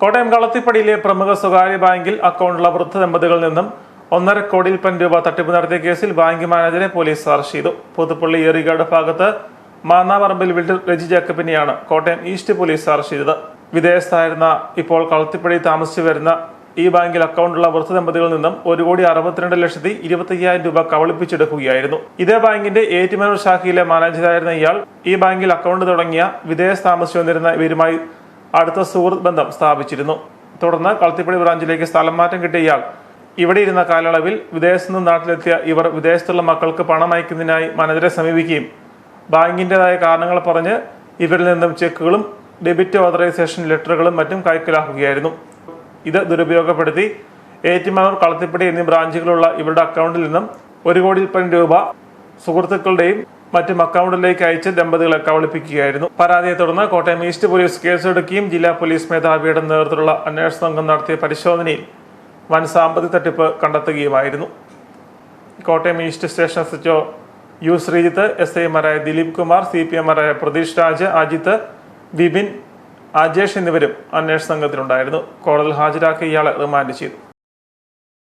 കോട്ടയം കളത്തിപ്പടിയിലെ പ്രമുഖ സ്വകാര്യ ബാങ്കിൽ അക്കൗണ്ടുള്ള വൃദ്ധ ദമ്പതികളിൽ നിന്നും ഒന്നര കോടിയിൽ പൻ രൂപ തട്ടിപ്പ് നടത്തിയ കേസിൽ ബാങ്ക് മാനേജരെ പോലീസ് അറസ്റ്റ് ചെയ്തു. പുതുപ്പള്ളി ഏറികാട് ഭാഗത്ത് മാന്നാപറമ്പിൽ വീട്ടിൽ രജി ജേക്കബിനെയാണ് കോട്ടയം ഈസ്റ്റ് പോലീസ് അറസ്റ്റ് ചെയ്തത്. വിദേശത്തായിരുന്ന ഇപ്പോൾ കളത്തിപ്പടി താമസിച്ചു വരുന്ന ഈ ബാങ്കിൽ അക്കൗണ്ടുള്ള വൃദ്ധ ദമ്പതികളിൽ നിന്നും ഒരു കോടി അറുപത്തിരണ്ട് ലക്ഷത്തി ഇരുപത്തയ്യായിരം രൂപ കവളിപ്പിച്ചെടുക്കുകയായിരുന്നു ഇതേ ബാങ്കിന്റെ ഏറ്റുമാനൂർ ശാഖയിലെ മാനേജറായിരുന്ന ഇയാൾ ഈ ബാങ്കിൽ അക്കൗണ്ട് തുടങ്ങിയ വിദേശ താമസിച്ചു വന്നിരുന്ന ഇവരുമായി അടുത്ത സുഹൃത്ത് ബന്ധം സ്ഥാപിച്ചിരുന്നു. തുടർന്ന് കളത്തിപ്പടി ബ്രാഞ്ചിലേക്ക് സ്ഥലം മാറ്റം കിട്ടിയ ഇയാൾ. ഇവിടെ ഇരുന്ന കാലയളവിൽ വിദേശത്ത് നിന്ന് നാട്ടിലെത്തിയ ഇവർ വിദേശത്തുള്ള മക്കൾക്ക് പണം അയക്കുന്നതിനായി മാനേജറെ സമീപിക്കുകയും ബാങ്കിന്റെതായ കാരണങ്ങൾ പറഞ്ഞ് ഇവരിൽ നിന്നും ചെക്കുകളും ഡെബിറ്റ് ഓതറൈസേഷൻ ലെറ്ററുകളും മറ്റും കൈക്കലാക്കുകയായിരുന്നു. ഇത് ദുരുപയോഗപ്പെടുത്തി ഏറ്റുമാനൂർ കളത്തിപ്പടി എന്നീ ബ്രാഞ്ചുകളുള്ള ഇവരുടെ അക്കൗണ്ടിൽ നിന്നും ഒരു കോടി രൂപ സുഹൃത്തുക്കളുടെയും മറ്റും അക്കൗണ്ടിലേക്ക് അയച്ച് ദമ്പതികളെ കബളിപ്പിക്കുകയായിരുന്നു. പരാതിയെ തുടർന്ന് കോട്ടയം ഈസ്റ്റ് പോലീസ് കേസെടുക്കുകയും ജില്ലാ പോലീസ് മേധാവിയുടെ നേതൃത്വത്തിലുള്ള അന്വേഷണ സംഘം നടത്തിയ പരിശോധനയിൽ വൻ സാമ്പത്തിക തട്ടിപ്പ് കണ്ടെത്തുകയുമായിരുന്നു. Kottayam east station S HO U Sreejith S ഐമാരായ ദിലീപ് കുമാർ സി പി എമാരായ പ്രതീഷ് രാജ് അജിത്ത് വിപിൻ അജേഷ് എന്നിവരും അന്വേഷണ സംഘത്തിലുണ്ടായിരുന്നു. കോടതിയിൽ ഹാജരാക്കി ഇയാളെ റിമാൻഡ് ചെയ്തു.